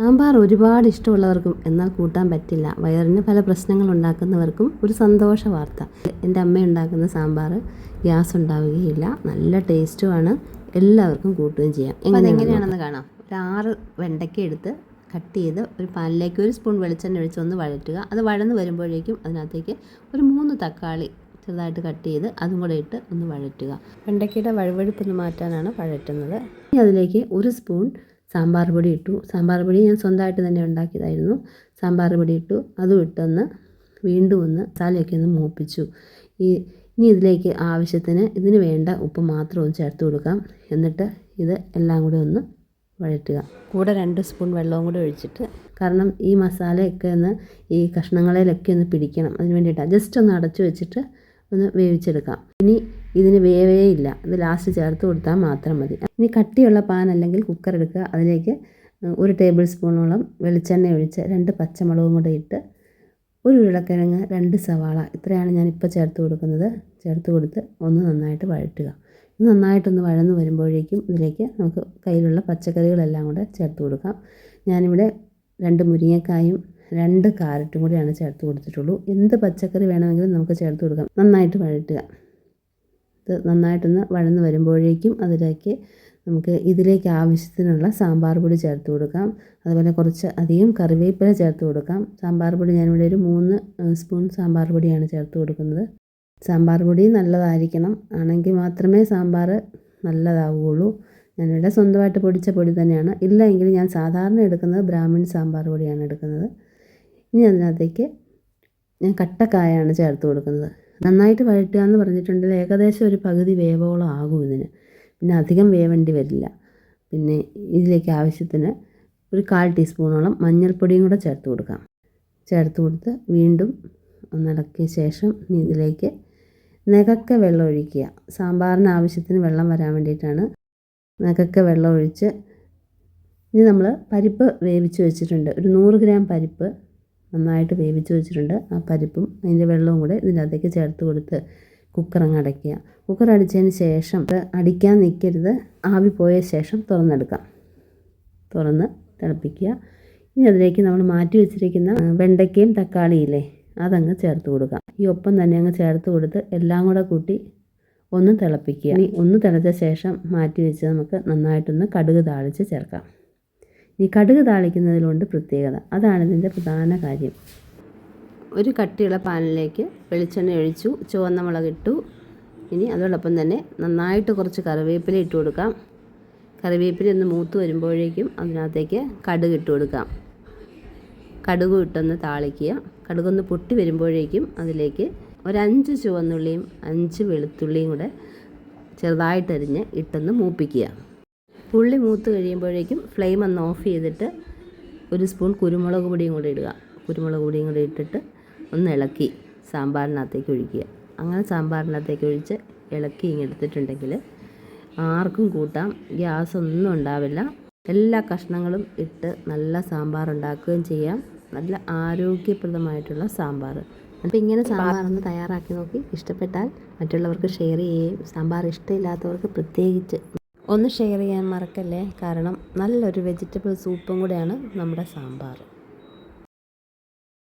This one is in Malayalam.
സാമ്പാർ ഒരുപാട് ഇഷ്ടമുള്ളവർക്കും എന്നാൽ കൂട്ടാൻ പറ്റില്ല. വയറിന് പല പ്രശ്നങ്ങൾ ഉണ്ടാക്കുന്നവർക്കും ഒരു സന്തോഷ വാർത്ത. എന്റെ അമ്മ ഉണ്ടാക്കുന്ന സാമ്പാർ ഗ്യാസ് ഉണ്ടാവുകയില്ല. നല്ല ടേസ്റ്റുമാണ്. എല്ലാവർക്കും കൂട്ടുകയും ചെയ്യാം. എങ്ങനെയാണെന്ന് കാണാം. ഒരു ആറ് വെണ്ടയ്ക്ക എടുത്ത് കട്ട് ചെയ്ത് ഒരു പാനിലേക്ക് ഒരു സ്പൂൺ വെളിച്ചെണ്ണ ഒഴിച്ച് ഒന്ന് വഴറ്റുക. അത് വഴന്ന് വരുമ്പോഴേക്കും അതിനകത്തേക്ക് ഒരു മൂന്ന് തക്കാളി ചെറുതായിട്ട് കട്ട് ചെയ്ത് അതും കൂടെ ഇട്ട് ഒന്ന് വഴറ്റുക. വെണ്ടയ്ക്കയുടെ വഴുവഴുപ്പൊന്ന് മാറ്റാനാണ് വഴറ്റുന്നത്. ഇനി അതിലേക്ക് ഒരു സ്പൂൺ സാമ്പാർ പൊടി ഇട്ടു. സാമ്പാർ പൊടി ഞാൻ സ്വന്തമായിട്ട് തന്നെ ഉണ്ടാക്കിയതായിരുന്നു. സാമ്പാർ പൊടി ഇട്ടു. അതും ഇട്ടൊന്ന് വീണ്ടും ഒന്ന് മസാലയൊക്കെ ഒന്ന് മൂപ്പിച്ചു. ഈ ഇനി ഇതിലേക്ക് ആവശ്യത്തിന് ഇതിന് വേണ്ട ഉപ്പ് മാത്രം ഒന്ന് ചേർത്ത് കൊടുക്കാം. എന്നിട്ട് ഇത് എല്ലാം കൂടെ ഒന്ന് വഴറ്റുക. കൂടെ രണ്ട് സ്പൂൺ വെള്ളവും കൂടെ ഒഴിച്ചിട്ട്. കാരണം ഈ മസാലയൊക്കെ ഒന്ന് ഈ കഷ്ണങ്ങളിലൊക്കെ ഒന്ന് പിടിക്കണം. അതിന് വേണ്ടിയിട്ടാണ്. ജസ്റ്റ് ഒന്ന് അടച്ചു വെച്ചിട്ട് ഒന്ന് വേവിച്ചെടുക്കാം. ഇനി ഇതിന് വേവേ ഇല്ല. ഇത് ലാസ്റ്റ് ചേർത്ത് കൊടുത്താൽ മാത്രം മതി. ഇനി കട്ടിയുള്ള പാൻ അല്ലെങ്കിൽ കുക്കർ എടുക്കുക. അതിലേക്ക് ഒരു ടേബിൾ സ്പൂണോളം വെളിച്ചെണ്ണ ഒഴിച്ച് രണ്ട് പച്ചമുളകും കൂടെ ഇട്ട് ഒരു ഉരുളക്കിഴങ്ങ് രണ്ട് സവാള. ഇത്രയാണ് ഞാൻ ഇപ്പോൾ ചേർത്ത് കൊടുക്കുന്നത്. ചേർത്ത് കൊടുത്ത് ഒന്ന് നന്നായിട്ട് വഴറ്റുക. ഇത് നന്നായിട്ടൊന്ന് വഴന്ന് വരുമ്പോഴേക്കും ഇതിലേക്ക് നമുക്ക് കയ്യിലുള്ള പച്ചക്കറികളെല്ലാം കൂടെ ചേർത്ത് കൊടുക്കാം. ഞാനിവിടെ രണ്ട് മുരിങ്ങക്കായും രണ്ട് കാരറ്റും കൂടിയാണ് ചേർത്ത് കൊടുത്തിട്ടുള്ളൂ. എന്ത് പച്ചക്കറി വേണമെങ്കിലും നമുക്ക് ചേർത്ത് കൊടുക്കാം. നന്നായിട്ട് വഴറ്റുക. ഇത് നന്നായിട്ടൊന്ന് വഴന്ന് വരുമ്പോഴേക്കും അതിലേക്ക് നമുക്ക് ഇതിലേക്ക് ആവശ്യത്തിനുള്ള സാമ്പാർ പൊടി ചേർത്ത് കൊടുക്കാം. അതുപോലെ കുറച്ച് അധികം കറിവേപ്പില ചേർത്ത് കൊടുക്കാം. സാമ്പാർ പൊടി ഞാനിവിടെ ഒരു മൂന്ന് സ്പൂൺ സാമ്പാർ പൊടിയാണ് ചേർത്ത് കൊടുക്കുന്നത്. സാമ്പാർ പൊടി നല്ലതായിരിക്കണം. ആണെങ്കിൽ മാത്രമേ സാമ്പാർ നല്ലതാവുകയുള്ളൂ. ഞാനിവിടെ സ്വന്തമായിട്ട് പൊടിച്ച പൊടി തന്നെയാണ്. ഇല്ല എങ്കിൽ ഞാൻ സാധാരണ എടുക്കുന്നത് ബ്രാഹ്മിൺ സാമ്പാർ പൊടിയാണ് എടുക്കുന്നത്. ഇനി അതിനകത്തേക്ക് ഞാൻ കട്ടക്കായാണ് ചേർത്ത് കൊടുക്കുന്നത്. നന്നായിട്ട് വഴറ്റുക എന്ന് പറഞ്ഞിട്ടുണ്ടെങ്കിൽ ഏകദേശം ഒരു പകുതി വേവോളം ആകും ഇതിന്. പിന്നെ അധികം വേവേണ്ടി വരില്ല. പിന്നെ ഇതിലേക്ക് ആവശ്യത്തിന് ഒരു കാൽ ടീസ്പൂണോളം മഞ്ഞൾപ്പൊടിയും കൂടെ ചേർത്ത് കൊടുക്കാം. ചേർത്ത് കൊടുത്ത് വീണ്ടും ഒന്നിളക്കിയ ശേഷം ഇതിലേക്ക് നികക്ക വെള്ളം ഒഴിക്കുക. സാമ്പാറിന് ആവശ്യത്തിന് വെള്ളം വരാൻ വേണ്ടിയിട്ടാണ് നികക്ക വെള്ളം ഒഴിച്ച് ഇനി നമ്മൾ പരിപ്പ് വേവിച്ച് വെച്ചിട്ടുണ്ട്. ഒരു നൂറ് ഗ്രാം പരിപ്പ് നന്നായിട്ട് വേവിച്ച് വെച്ചിട്ടുണ്ട് ആ പരിപ്പും അതിന്റെ വെള്ളവും കൂടെ ഇതിന്റെ അകത്തേക്ക് ചേർത്ത് കൊടുത്ത് കുക്കർ അങ്ങ് അടയ്ക്കുക. കുക്കർ അടിച്ചതിന് ശേഷം അടിക്കാൻ നിൽക്കരുത്. ആവി പോയ ശേഷം തുറന്നെടുക്കാം. തുറന്ന് തിളപ്പിക്കുക. ഇനി അതിലേക്ക് നമ്മൾ മാറ്റി വെച്ചിരിക്കുന്ന വെണ്ടയ്ക്കയും തക്കാളിയില്ലേ അതങ്ങ് ചേർത്ത് കൊടുക്കാം. ഈ ഒപ്പം തന്നെ അങ്ങ് ചേർത്ത് കൊടുത്ത് എല്ലാം കൂടെ കൂട്ടി ഒന്ന് തിളപ്പിക്കുക. ഇനി ഒന്ന് തിളച്ച ശേഷം മാറ്റി വെച്ച് നമുക്ക് നന്നായിട്ടൊന്ന് കടുക് താളിച്ച് ചേർക്കാം. ഈ കടുക് താളിക്കുന്നതിലുണ്ട് പ്രത്യേകത. അതാണ് ഇതിന്റെ പ്രധാന കാര്യം. ഒരു കട്ടിയുള്ള പാനിലേക്ക് വെളിച്ചെണ്ണ ഒഴിച്ചു ചുവന്ന മുളകിട്ടു ഇനി അതോടൊപ്പം തന്നെ നന്നായിട്ട് കുറച്ച് കറിവേപ്പില ഇട്ട് കൊടുക്കാം. കറിവേപ്പില ഒന്ന് മൂത്ത് വരുമ്പോഴേക്കും അതിനകത്തേക്ക് കടുക് ഇട്ട് കൊടുക്കാം. കടുക് ഇട്ടൊന്ന് താളിക്കുക. കടുകൊന്ന് പൊട്ടി വരുമ്പോഴേക്കും അതിലേക്ക് ഒരഞ്ച് ചുവന്നുള്ളിയും അഞ്ച് വെളുത്തുള്ളിയും കൂടെ ചെറുതായിട്ടരിഞ്ഞ് ഇട്ടൊന്ന് മൂപ്പിക്കുക. ഉള്ളി മൂത്ത് കഴിയുമ്പോഴേക്കും ഫ്ലെയിം ഒന്ന് ഓഫ് ചെയ്തിട്ട് ഒരു സ്പൂൺ കുരുമുളക് പൊടിയും കൂടി ഇടുക. കുരുമുളക് പൊടിയും കൂടി ഇട്ടിട്ട് ഒന്ന് ഇളക്കി സാമ്പാറിനകത്തേക്ക് ഒഴിക്കുക. അങ്ങനെ സാമ്പാറിനകത്തേക്ക് ഒഴിച്ച് ഇളക്കി ഇങ്ങെടുത്തിട്ടുണ്ടെങ്കിൽ ആർക്കും കൂട്ടാം ഗ്യാസ് ഒന്നും ഉണ്ടാവില്ല. എല്ലാ കഷ്ണങ്ങളും ഇട്ട് നല്ല സാമ്പാർ ഉണ്ടാക്കുകയും ചെയ്യാം. നല്ല ആരോഗ്യപ്രദമായിട്ടുള്ള സാമ്പാർ. അപ്പോൾ ഇങ്ങനെ സാമ്പാർ ഒന്ന് തയ്യാറാക്കി നോക്കി. ഇഷ്ടപ്പെട്ടാൽ മറ്റുള്ളവർക്ക് ഷെയർ ചെയ്യുകയും സാമ്പാർ ഇഷ്ടമില്ലാത്തവർക്ക് പ്രത്യേകിച്ച് ഒന്ന് ഷെയർ ചെയ്യാൻ മറക്കല്ലേ? കാരണം നല്ലൊരു വെജിറ്റബിൾ സൂപ്പും കൂടെയാണ് നമ്മുടെ സാമ്പാർ.